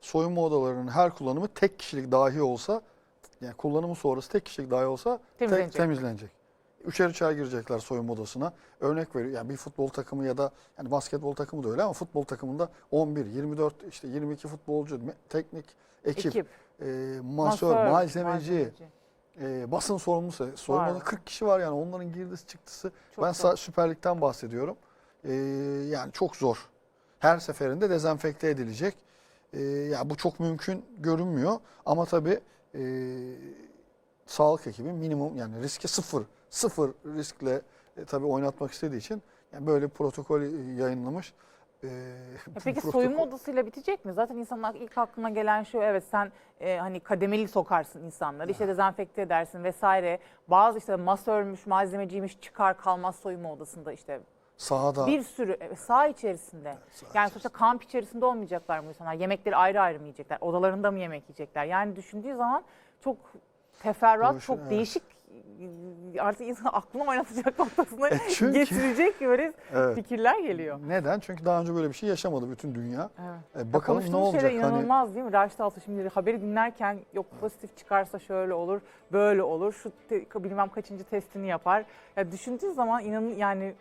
soyunma odalarının her kullanımı tek kişilik dahi olsa yani kullanımı sonrası tek kişilik dahi olsa te- Temizlenecek. temizlenecek. Üçer üçer girecekler soyunma odasına. Örnek veriyor. Yani bir futbol takımı ya da yani basketbol takımı da öyle ama futbol takımında 11, 24 işte 22 futbolcu, teknik ekip, Ekip. e, masör, masör, malzemeci, e, basın sorumlusu. Odasında 40 kişi var yani onların girdisi çıktısı. Çok ben zor. Süper Lig'den bahsediyorum. E, yani çok zor. Her seferinde dezenfekte edilecek. E, ya bu çok mümkün görünmüyor ama tabii e, sağlık ekibi minimum yani riske sıfır sıfır riskle e, tabii oynatmak istediği için yani böyle protokol yayınlamış. E, Ya peki protokol- soyunma odasıyla bitecek mi? Zaten insanlar ilk aklına gelen şu evet sen e, hani kademeli sokarsın insanları işte dezenfekte edersin vesaire. Bazı işte masörmüş malzemeciymiş çıkar kalmaz soyunma odasında işte sahada bir sürü evet, saha içerisinde. Yani sonuçta kamp içerisinde olmayacaklar mı insanlar? Yemekleri ayrı ayrı mı yiyecekler? Odalarında mı yemek yiyecekler? Yani düşündüğü zaman çok teferruat, Bu çok evet. değişik artık insan aklını oynatacak noktasına E çünkü- getirecek böyle evet. fikirler geliyor. Neden? Çünkü daha önce böyle bir şey yaşamadı bütün dünya. Evet. E, bakalım ne olacak? şeyler Hani inanılmaz değil mi? Raşit Altı şimdi haberi dinlerken yok pozitif çıkarsa şöyle olur, böyle olur. Şu te- bilmem kaçıncı testini yapar. Ya düşündüğün zaman inan yani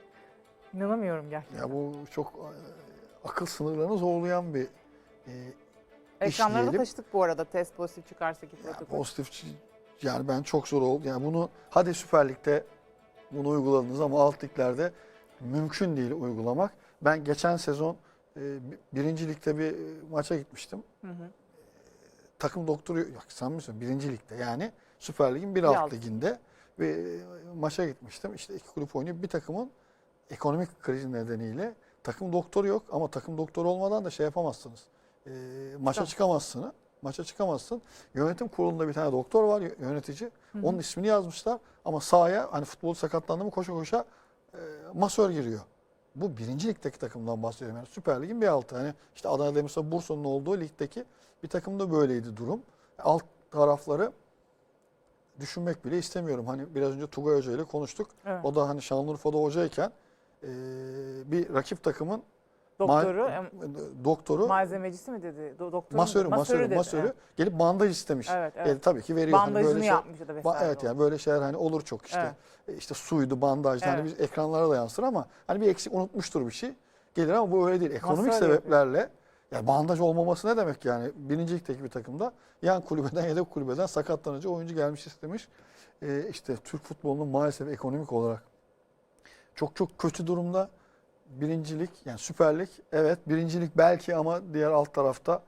inanamıyorum gerçekten. ya bu çok e, akıl sınırlarını zorlayan bir e, Ekranlara da taşıdık bu arada test pozitif çıkarsa ki Ya protokol. pozitif yani ben çok zor oldu. Yani bunu hadi Süper Lig'de bunu uyguladınız ama alt liglerde mümkün değil uygulamak. Ben geçen sezon e, birinci ligde bir e, maça gitmiştim. Hı hı. Takım doktoru yok söylüyorum birinci ligde yani Süper Lig'in bir Bir alt alt. liginde ve e, maça gitmiştim. İşte iki kulüp oynuyor. Bir takımın ekonomik krizi nedeniyle takım doktoru yok ama takım doktoru olmadan da şey yapamazsınız. E, maça Tamam. çıkamazsın. Maça çıkamazsın. Yönetim kurulunda bir tane doktor var yö- yönetici. Hı hı. Onun ismini yazmışlar ama sahaya hani futbol sakatlandı mı koşa koşa e, masör giriyor. Bu birinci ligdeki takımdan bahsediyorum. Yani Süper Lig'in bir altı. Hani işte Adana Demirspor Bursa'nın olduğu ligdeki bir takımda böyleydi durum. Alt tarafları düşünmek bile istemiyorum. Hani biraz önce Tugay Hoca ile konuştuk. Evet. O da hani Şanlıurfa'da hocayken e, bir rakip takımın Doktoru, ma- doktoru malzemecisi mi dedi? Do- doktoru mu masörü dedi? masörü dedi, masörü evet. gelip bandaj istemiş. Evet, evet. E, tabii ki veriyor. Hani Bandajını böyle şey- yapmış ya da Ba- vesaire. evet yani böyle şeyler hani olur çok işte. Evet. E, işte suydu, bandajdı. Hani Evet. biz ekranlara da yansır ama hani bir eksik unutmuştur bir şey. Gelir ama bu öyle değil. Ekonomik Masör yapıyor. sebeplerle yani bandaj olmaması ne demek yani? Birinci ligdeki bir takımda yan kulübeden yedek kulübeden sakatlanıcı oyuncu gelmiş istemiş. E, işte Türk futbolunun maalesef ekonomik olarak çok çok kötü durumda. Birincilik yani Süper Lig evet birincilik belki ama diğer alt tarafta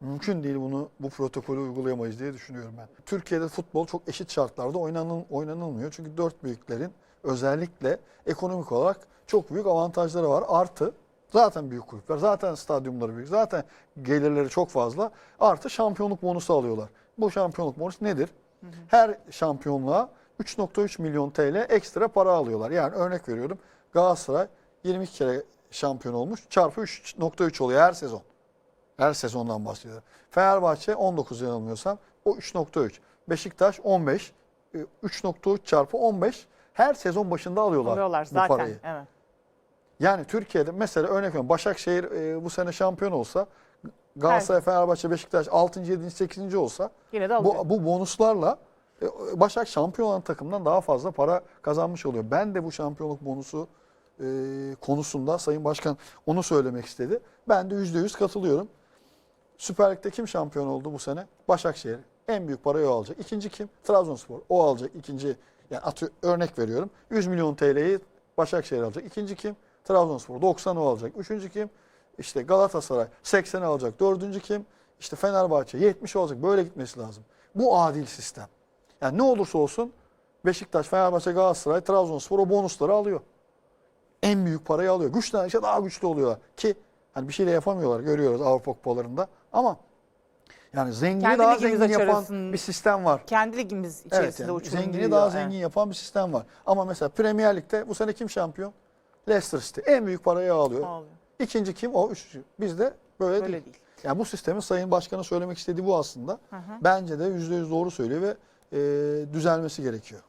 mümkün değil bunu bu protokolü uygulayamayız diye düşünüyorum ben. Türkiye'de futbol çok eşit şartlarda oynanıl, oynanılmıyor. Çünkü dört büyüklerin özellikle ekonomik olarak çok büyük avantajları var. Artı zaten büyük kulüpler, zaten stadyumları büyük, zaten gelirleri çok fazla. Artı şampiyonluk bonusu alıyorlar. Bu şampiyonluk bonusu nedir? Her şampiyonluğa 3.3 milyon TL ekstra para alıyorlar. Yani örnek veriyorum Galatasaray 22 kere şampiyon olmuş çarpı 3.3 oluyor her sezon. Her sezondan bahsediyorum. Fenerbahçe 19 yanılmıyorsam o 3.3. Beşiktaş 15. e, 3.3 çarpı 15 her sezon başında alıyorlar, Alıyorlar bu zaten. parayı. Evet. Yani Türkiye'de mesela örnek veriyorum Başakşehir e, bu sene şampiyon olsa Galatasaray, Fenerbahçe, Beşiktaş 6. 7. 8. olsa Yine de alacak. bu, bu bonuslarla e, Başak şampiyon olan takımdan daha fazla para kazanmış oluyor. Ben de bu şampiyonluk bonusu e, konusunda Sayın Başkan onu söylemek istedi. Ben de %100 katılıyorum. Süper Lig'de kim şampiyon oldu bu sene? Başakşehir. En büyük parayı o alacak. İkinci kim? Trabzonspor. O alacak. İkinci yani atı, örnek veriyorum. 100 milyon TL'yi Başakşehir alacak. İkinci kim? Trabzonspor. 90 o alacak. Üçüncü kim? İşte Galatasaray 80 alacak. Dördüncü kim? İşte Fenerbahçe 70 olacak. Böyle gitmesi lazım. Bu adil sistem. Yani ne olursa olsun Beşiktaş, Fenerbahçe, Galatasaray, Trabzonspor o bonusları alıyor. En büyük parayı alıyor. Güçlendikçe daha güçlü oluyorlar. Ki hani bir şey de yapamıyorlar. Görüyoruz Avrupa kupalarında. Ama yani zengini Kendi daha zengin yapan bir sistem var. Kendi ligimiz Evet, içerisinde yani uçurum zengini daha Evet. zengin yapan bir sistem var. Ama mesela Premier Lig'de bu sene kim şampiyon? Leicester City. En büyük parayı alıyor. Ağlıyor. İkinci kim? O üçüncü. Bizde böyle, Böyle değil. değil. Yani bu sistemin Sayın Başkan'ın söylemek istediği bu aslında. Hı hı. Bence de yüzde yüz doğru söylüyor ve düzelmesi gerekiyor.